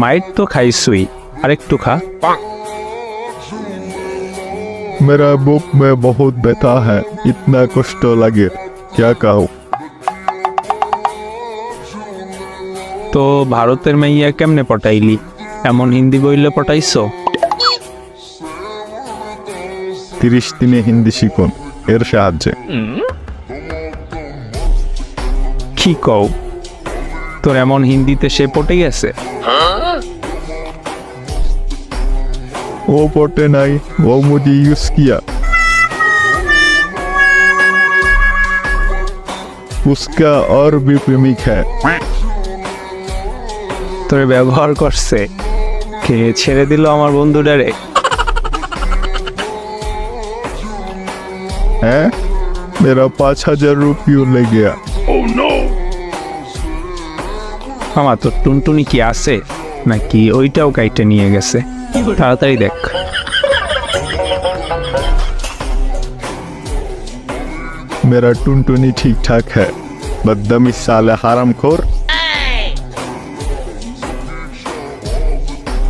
মায়ের তো খাইছুই আরেকটু খা। মেরা বুক মে বহুত ব্যথা হ্যাঁ ইতনা কষ্ট লাগে ক্যা কাহো? তো ভারতের মাইয়া কেমনে পটাইলি? এমন হিন্দি বইলে পটাইছো? তিরিশ দিনে হিন্দি শিখুন এর সাহায্যে। কি কও? তোর এমন হিন্দিতে সে পটে গেছে হ্যাঁ? वो पढ़ते नहीं वो मुझे यूज किया उसका और भी प्रेमिक है তোর ব্যবহার করছে কে ছেড়ে দিল আমার বন্ধুটারে हैं मेरा पाँच हजार रुपये ले गया আমার তোর টুনটুনি কি আছে নাকি ওইটাও কাইটে নিয়ে গেছে তাড়াতাড়ি দেখ मेरा टुनटुनी ठीक ठाक है बददमी साले हराम खोर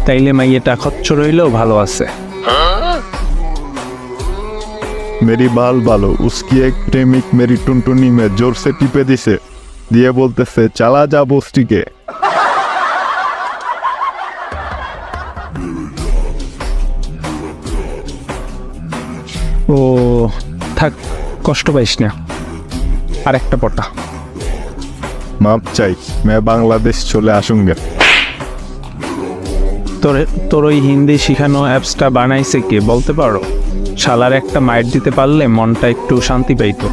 তাইলে মাইয়েটা খচ্চ রইলেও ভালো আছে मेरी बाल बालो उसकी एक प्रेमिक मेरी टुनटुनी में जोर से टिपे दिसे दिए बोलते से चला ও থাক কষ্ট পাইস না আর একটা পটা माफ चाहिए मैं बांग्लादेश चले आसूंगा তোর তোর ওই হিন্দি শিখানো অ্যাপসটা বানাইছে কে বলতে পারো শালার একটা মাইট দিতে পারলে মনটা একটু শান্তি পাইতো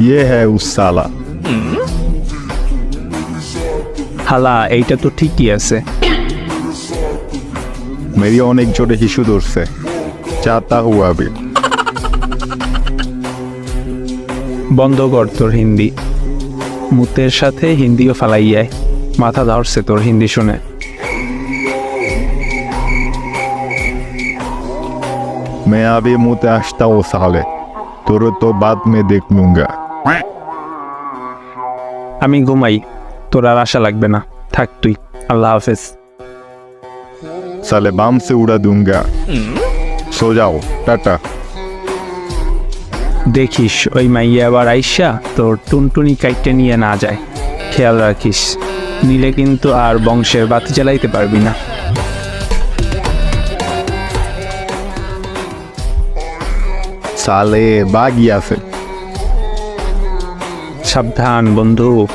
ये है उस साला হালা এইটা তো ঠিকই আছে मेरी অনেক জোরে হিসু ধরছে চাহতা হুয়া भी বন্ধ কর তোর হিন্দি মুতের সাথে হিন্দিও ফালাইয়ায় মাথা ধরছে তোর হিন্দি শুনে मैं अभी मुँह आशता हूँ साले तोरो तो बाद में देख लूंगा আমি ঘুমাই তোর আর আশা লাগবে না। থাক তুই। আল্লাহ হাফেজ। সালে বামসে উড়া দুঙ্গা। টাটা। দেখিস ওই মাইয়া আবার আইসা তোর টুনটুনি কাইটে নিয়ে না যায়। খেয়াল রাখিস নিলে কিন্তু আর বংশের বাতি জ্বালাইতে পারবি না। সালে বাগিয়াছে সাবধান বন্ধু।